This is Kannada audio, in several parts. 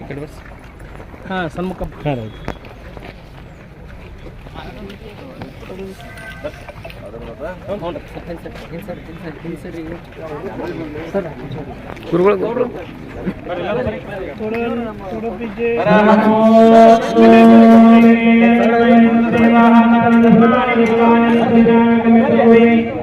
ఇక్కడ బస్ సన్ముఖం குருகுல கோபுரம் தொடர்ந்து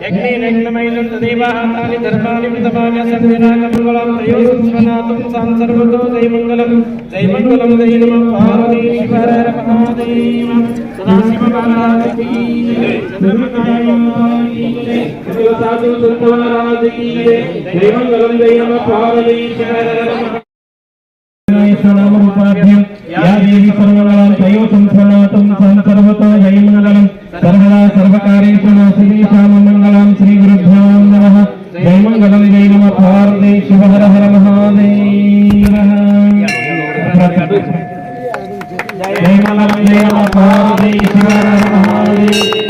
యజ్ఞైనగ్నమైనందు దైవాహాతాని ధర్మాని మృతపాయ సత్యనాగమంగళం దయోసుస్వనాథం సాం సర్వతో జయమంగళం జయమంగళం జయ నమ పార్వతీ శివర మహాదేవ సదాశివ బాలాజీ సాధు సంతారాజీ జయమంగళం జయ నమ పార్వతీ శివర नाम उपाध्याय या देवी सर्वगणां तयो संसनातं संसर्वतो जयमङ्गलम् సర్వదా సర్వకార్యేషు నాశినీషామ శ్రీ గురుభ్యో నమః జయమంగళం జయ నమ పార్వతీ శివ హర హర మహాదేవ జయమంగళం జయ నమ శివ హర మహాదేవ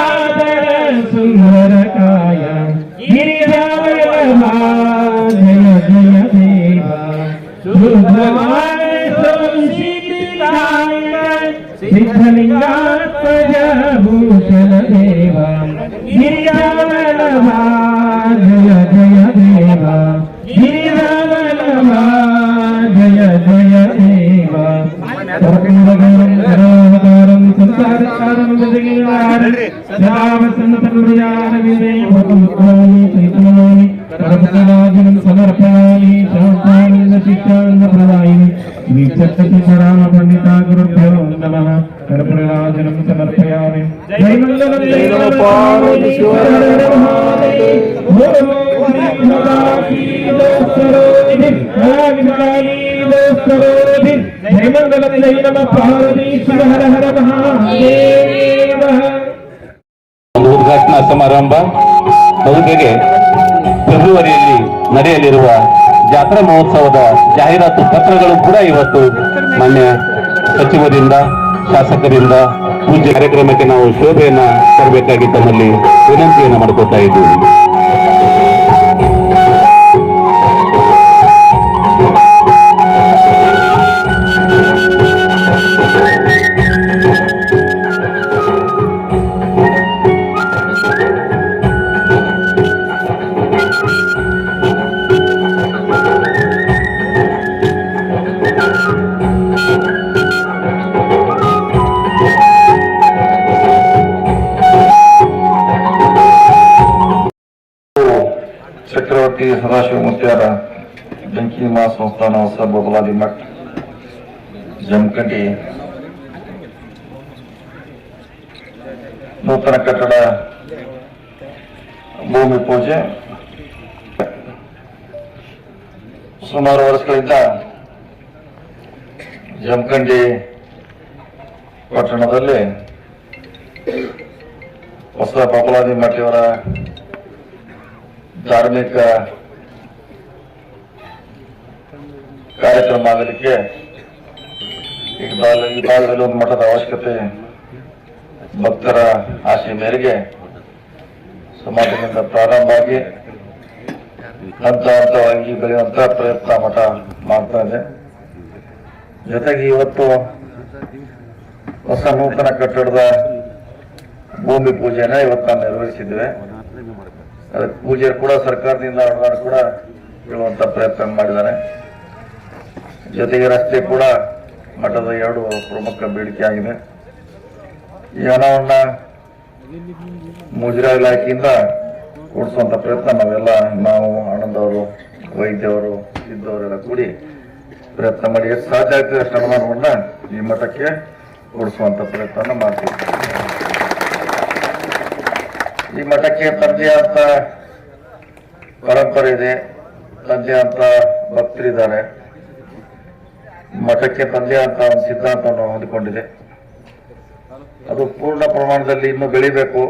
శివ హర హర మహాదేవ ಒಂದು ಉದ್ಘಾಟನಾ ಸಮಾರಂಭ ಬಹುಗೆಗೆ ಫೆಬ್ರವರಿಯಲ್ಲಿ ನಡೆಯಲಿರುವ ಜಾತ್ರಾ ಮಹೋತ್ಸವದ ಜಾಹೀರಾತು ಪತ್ರಗಳು ಕೂಡ ಇವತ್ತು ಮಾನ್ಯ ಸಚಿವರಿಂದ, ಶಾಸಕರಿಂದ ಪೂಜೆ ಕಾರ್ಯಕ್ರಮಕ್ಕೆ ನಾವು ಶೋಭೆಯನ್ನ ತರಬೇಕಾಗಿ ತಮ್ಮಲ್ಲಿ ವಿನಂತಿಯನ್ನು ಮಾಡ್ಕೋತಾ ಇದ್ದೀವಿ. ಚಕ್ರವರ್ತಿ ಸದಾಶಿವ ಮುತ್ಯಾರ ಬೆಂಕಿ ಮಾ ಸಂಸ್ಥಾನ ಹೊಸ ಬಬಲಾದಿ ಮಠ ಜಮಖಂಡಿ ನೂತನ ಕಟ್ಟಡ ಭೂಮಿ ಪೂಜೆ ಸುಮಾರು ವರ್ಷಗಳಿಂದ ಜಮಖಂಡಿ ಪಟ್ಟಣದಲ್ಲಿ ಹೊಸ ಬಬಲಾದಿ ಮಠಯವರ ಧಾರ್ಮಿಕ ಕಾರ್ಯಕ್ರಮ ಆಗಲಿಕ್ಕೆ ಈ ಭಾಗ ಈ ಭಾಗದಲ್ಲಿ ಒಂದು ಮಠದ ಅವಶ್ಯಕತೆ ಭಕ್ತರ ಆಶೆ ಮೇರೆಗೆ ಸಮಾಜದಿಂದ ಪ್ರಾರಂಭ ಆಗಿ ಹಂತ ಹಂತವಾಗಿ ಬೆಳೆಯುವಂತ ಪ್ರಯತ್ನ ಮಠ ಮಾಡ್ತಾ ಇದೆ. ಜೊತೆಗೆ ಇವತ್ತು ಹೊಸ ನೂತನ ಕಟ್ಟಡದ ಭೂಮಿ ಪೂಜೆಯನ್ನ ಇವತ್ತು ನಾವು ನೆರವೇರಿಸಿದ್ವಿ ಅದಕ್ಕೆ ಪೂಜೆ ಕೂಡ ಸರ್ಕಾರದಿಂದ ಕೂಡ ಹೇಳುವಂತ ಪ್ರಯತ್ನ ಮಾಡಿದ್ದಾರೆ. ಜೊತೆಗೆ ರಸ್ತೆ ಕೂಡ ಮಠದ ಎರಡು ಪ್ರಮುಖ ಬೇಡಿಕೆ ಆಗಿದೆ. ಈ ಹಣವನ್ನ ಮುಜರಾ ಇಲಾಖೆಯಿಂದ ಕೊಡಿಸುವಂತ ಪ್ರಯತ್ನ ನಾವೆಲ್ಲ ನಾವು ಆನಂದವರು ವೈದ್ಯವರು ಇದ್ದವರೆಲ್ಲ ಕೂಡಿ ಪ್ರಯತ್ನ ಮಾಡಿ, ಎಷ್ಟು ಸಾಧ್ಯ ಆಗ್ತದೆ ಅಷ್ಟು ಈ ಮಠಕ್ಕೆ ಕೊಡಿಸುವಂತ ಪ್ರಯತ್ನ ಮಾಡ್ತೀವಿ. ಈ ಮಠಕ್ಕೆ ತಂದೆ ಅಂತ ಪರಂಪರೆ ಇದೆ. ತಂದೆ ಅಂತ ಭಕ್ತರಿದ್ದಾರೆ. ಮಠಕ್ಕೆ ತಂದೆ ಅಂತ ಒಂದು ಸಿದ್ಧಾಂತವನ್ನು ಹೊಂದಿಕೊಂಡಿದೆ. ಅದು ಪೂರ್ಣ ಪ್ರಮಾಣದಲ್ಲಿ ಇನ್ನೂ ಬೆಳಿಬೇಕು.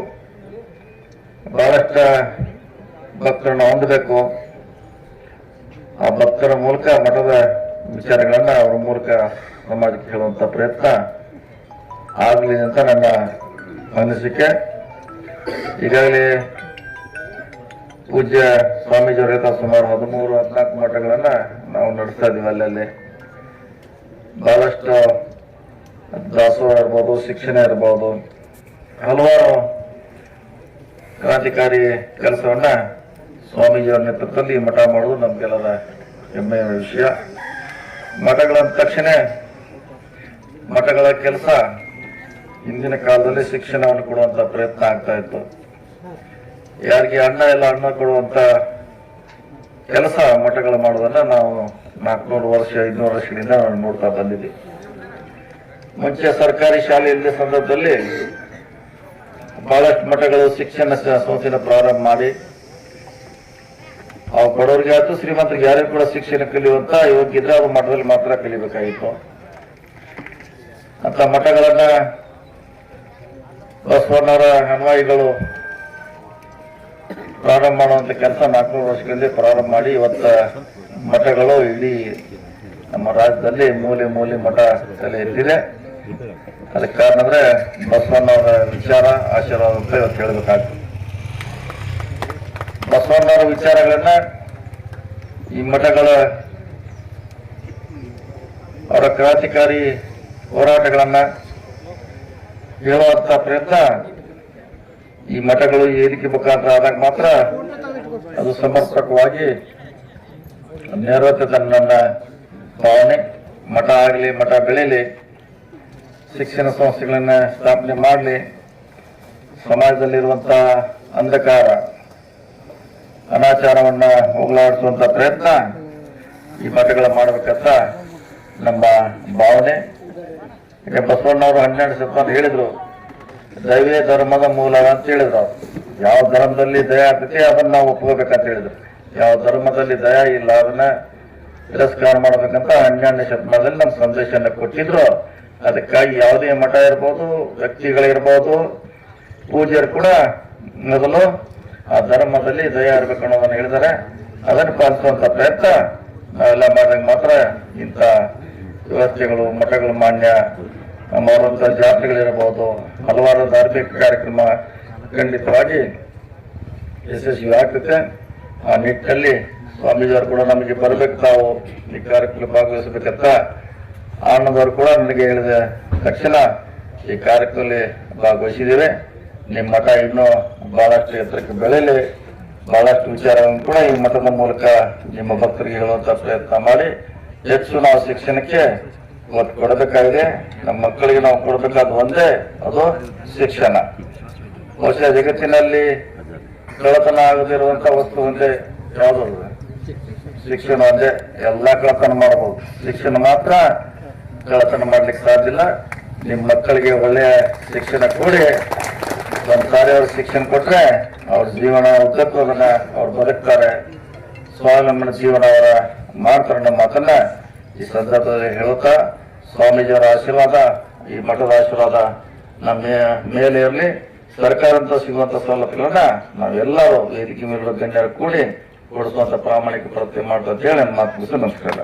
ಬಹಳಷ್ಟು ಭಕ್ತರನ್ನು ಹೊಂದಬೇಕು. ಆ ಭಕ್ತರ ಮೂಲಕ ಮಠದ ವಿಚಾರಗಳನ್ನ ಅವರ ಮೂಲಕ ಸಮಾಜಕ್ಕೆ ಹೇಳುವಂತ ಪ್ರಯತ್ನ ಆಗಲಿ ಅಂತ ನನ್ನ ಅನಿಸಿಕೆ ಈಗಾಗಲೇ ಪೂಜ್ಯ ಸ್ವಾಮೀಜಿಯವರ ಹೇಳ್ತಾ ಸುಮಾರು ಹದಿಮೂರು, ಹದಿನಾಲ್ಕು ಮಠಗಳನ್ನ ನಾವು ನಡೆಸ್ತಾ ಇದೀವಿ ಅಲ್ಲಲ್ಲಿ. ಬಹಳಷ್ಟು ದಾಸೋಹ ಇರ್ಬೋದು, ಶಿಕ್ಷಣ ಇರ್ಬೋದು, ಹಲವಾರು ಕ್ರಾಂತಿಕಾರಿ ಕೆಲಸವನ್ನ ಸ್ವಾಮೀಜಿಯವರ ನೇತೃತ್ವದಲ್ಲಿ ಮಠ ಮಾಡೋದು ನಮ್ಗೆಲ್ಲರ ಹೆಮ್ಮೆಯ ವಿಷಯ. ಮಠಗಳ ತಕ್ಷಣ ಮಠಗಳ ಕೆಲಸ ಹಿಂದಿನ ಕಾಲದಲ್ಲಿ ಶಿಕ್ಷಣವನ್ನು ಕೊಡುವಂತ ಪ್ರಯತ್ನ ಆಗ್ತಾ ಇತ್ತು. ಯಾರಿಗೆ ಅಣ್ಣ ಇಲ್ಲ ಅಣ್ಣ ಕೊಡುವಂತ ಕೆಲಸ ಮಠಗಳು ಮಾಡೋದನ್ನ ನಾವು ನಾಲ್ಕುನೂರು ವರ್ಷ, ಐದುನೂರು ವರ್ಷಗಳಿಂದ ನೋಡ್ತಾ ಬಂದಿದ್ದೀವಿ ಮುಂಚೆ ಸರ್ಕಾರಿ ಶಾಲೆ ಸಂದರ್ಭದಲ್ಲಿ ಬಹಳಷ್ಟು ಮಠಗಳು ಶಿಕ್ಷಣ ಸಂಸ್ಥೆನ ಪ್ರಾರಂಭ ಮಾಡಿ, ಅವು ಬಡವರಿಗೆ ಆಯ್ತು, ಶ್ರೀಮಂತರಿಗೆ ಯಾರಿಗೂ ಕೂಡ ಶಿಕ್ಷಣ ಕಲಿಯುವಂತ ಯೋಗ್ಯತೆ ಅವ್ರ ಮಠದಲ್ಲಿ ಮಾತ್ರ ಕಲಿಬೇಕಾಗಿತ್ತು. ಅಂತ ಮಠಗಳನ್ನ ಬಸವಣ್ಣವರ ಅನ್ವಾಯಿಗಳು ಪ್ರಾರಂಭ ಮಾಡುವಂಥ ಕೆಲಸ ನಾಲ್ಕುನೂರು ವರ್ಷಗಳಲ್ಲಿ ಪ್ರಾರಂಭ ಮಾಡಿ ಇವತ್ತು ಮಠಗಳು ಇಡೀ ನಮ್ಮ ರಾಜ್ಯದಲ್ಲಿ ಮೂಲೆ ಮೂಲೆ ಮಠ ತಲೆ ಎತ್ತಿದೆ ಅದಕ್ಕೆ ಕಾರಣ ಅಂದ್ರೆ ಬಸವಣ್ಣವರ ವಿಚಾರ, ಆಶೀರ್ವಾದ ಅಂತ ಇವತ್ತು ಹೇಳಬೇಕಾಗ್ತದೆ. ಬಸವಣ್ಣವರ ವಿಚಾರಗಳನ್ನ ಈ ಮಠಗಳ ಅವರ ಕ್ರಾಂತಿಕಾರಿ ಹೋರಾಟಗಳನ್ನ ಹೇಳುವಂತ ಪ್ರಯತ್ನ ಈ ಮಠಗಳು ಏರಿಕೆ ಮುಖಾಂತರ ಆದಾಗ ಮಾತ್ರ ಅದು ಸಮರ್ಪಕವಾಗಿ ನೆರವೇರ್ತದೆ ನನ್ನ ಭಾವನೆ. ಮಠ ಆಗಲಿ, ಮಠ ಬೆಳೀಲಿ, ಶಿಕ್ಷಣ ಸಂಸ್ಥೆಗಳನ್ನ ಸ್ಥಾಪನೆ ಮಾಡಲಿ, ಸಮಾಜದಲ್ಲಿರುವಂತ ಅಂಧಕಾರ, ಅನಾಚಾರವನ್ನ ಹೋಗಲಾಡಿಸುವಂತ ಪ್ರಯತ್ನ ಈ ಮಠಗಳ ಮಾಡಬೇಕಂತ ನಮ್ಮ ಭಾವನೆ. ಈಗ ಬಸವಣ್ಣವರು ಹನ್ನೆರಡು ಶತಮಾನ ಹೇಳಿದ್ರು. ದೈವೇ ಧರ್ಮದ ಮೂಲ ಅಂತ ಹೇಳಿದ್ರು ಅವ್ರು. ಯಾವ ಧರ್ಮದಲ್ಲಿ ದಯ ಆಗ್ತೈತಿ ಅದನ್ನ ನಾವು ಒಪ್ಕೋಬೇಕಂತ ಹೇಳಿದ್ರು. ಯಾವ ಧರ್ಮದಲ್ಲಿ ದಯ ಇಲ್ಲ ಅದನ್ನ ತಿರಸ್ಕಾರ ಮಾಡ್ಬೇಕಂತ ಹನ್ನೆರಡನೇ ಶತಮಾನದಲ್ಲಿ ನಮ್ಮ ಸಂದೇಶನ ಕೊಟ್ಟಿದ್ರು ಅದಕ್ಕಾಗಿ ಯಾವುದೇ ಮಠ ಇರ್ಬೋದು, ವ್ಯಕ್ತಿಗಳಿರ್ಬೋದು, ಪೂಜ್ಯರು ಕೂಡ ಮೊದಲು ಆ ಧರ್ಮದಲ್ಲಿ ದಯ ಇರ್ಬೇಕು ಅನ್ನೋದನ್ನ ಹೇಳಿದ್ದಾರೆ. ಅದನ್ನು ಪಾಲಿಸುವಂತ ಪ್ರಯತ್ನ ನಾವೆಲ್ಲ ಮಾಡಿದಂಗೆ ಮಾತ್ರ ಇಂಥ ವ್ಯವಸ್ಥೆಗಳು ಮಠಗಳು ಮಾನ್ಯ ಮಾಡುವಂತಹ ಜಾತ್ರೆಗಳಿರಬಹುದು. ಹಲವಾರು ಧಾರ್ಮಿಕ ಕಾರ್ಯಕ್ರಮ ಖಂಡಿತವಾಗಿ ಯಶಸ್ವಿ ಆಗ್ತದೆ. ಆ ನಿಟ್ಟಲ್ಲಿ ಸ್ವಾಮೀಜಿಯವರು ಕೂಡ ನಮಗೆ ಬರಬೇಕು, ತಾವು ಈ ಕಾರ್ಯಕ್ರಮ ಭಾಗವಹಿಸಬೇಕಂತ ಆನಂದವರು ಕೂಡ ನನಗೆ ಹೇಳಿದ ತಕ್ಷಣ ಈ ಕಾರ್ಯಕ್ರಮದಲ್ಲಿ ಭಾಗವಹಿಸಿದ್ದೇವೆ. ನಿಮ್ಮ ಮಠ ಇನ್ನೂ ಬಹಳಷ್ಟು ಎತ್ತರಕ್ಕೆ ಬೆಳೆಯಲಿ. ಬಹಳಷ್ಟು ವಿಚಾರಗಳನ್ನು ಕೂಡ ಈ ಮಠದ ಮೂಲಕ ನಿಮ್ಮ ಭಕ್ತರಿಗೆ ಹೇಳುವಂತ ಪ್ರಯತ್ನ ಮಾಡಿ. ಹೆಚ್ಚು ನಾವು ಶಿಕ್ಷಣಕ್ಕೆ ಒತ್ತು ಕೊಡಬೇಕಾಗಿದೆ. ನಮ್ಮ ಮಕ್ಕಳಿಗೆ ನಾವು ಕೊಡಬೇಕಾದ ಒಂದೇ ಅದು ಶಿಕ್ಷಣ. ಬಹುಶಃ ಜಗತ್ತಿನಲ್ಲಿ ಕಳತನ ಆಗದಿರುವಂತ ವಸ್ತು ಒಂದೇ, ಯಾವುದು ಶಿಕ್ಷಣ ಒಂದೇ, ಎಲ್ಲ ಕಳತನ ಮಾಡಬಹುದು. ಶಿಕ್ಷಣ ಮಾತ್ರ ಕಳತನ ಮಾಡ್ಲಿಕ್ಕೆ ಸಾಧ್ಯ ಇಲ್ಲ. ನಿಮ್ಮ ಮಕ್ಕಳಿಗೆ ಒಳ್ಳೆಯ ಶಿಕ್ಷಣ ಕೊಡಿ. ಒಂದು ಸಾರಿ ಶಿಕ್ಷಣ ಕೊಟ್ರೆ ಅವ್ರ ಜೀವನ ಉದ್ದಕ್ಕೂ ಅದನ್ನ ಅವ್ರು ಬದುಕ್ತಾರೆ. ಸ್ವಾವಲಂಬನ ಜೀವನ ಅವರ ಮಾಡ್ತಾರೆ ನಮ್ಮ ಮಾತನ್ನ ಈ ಸಂದರ್ಭದಲ್ಲಿ ಹೇಳುತ್ತಾ, ಸ್ವಾಮೀಜಿಯವರ ಆಶೀರ್ವಾದ, ಈ ಮಠದ ಆಶೀರ್ವಾದ ನಮ್ಮ ಮೇಲೆ ಇರಲಿ. ಸರ್ಕಾರದಿಂದ ಸಿಗುವಂತ ಸೌಲಭ್ಯಗಳನ್ನ ನಾವೆಲ್ಲರೂ ವೇದಿಕೆ ಮೇಲೆ ಗಣ್ಯರು ಕೂಡಿ ಕೊಡಿಸುವಂತ ಪ್ರಾಮಾಣಿಕ ಪ್ರಯತ್ನ ಅಂತ ಹೇಳಿ ಮಾತು ಮುಗಿಸಿ ನಮಸ್ಕಾರ.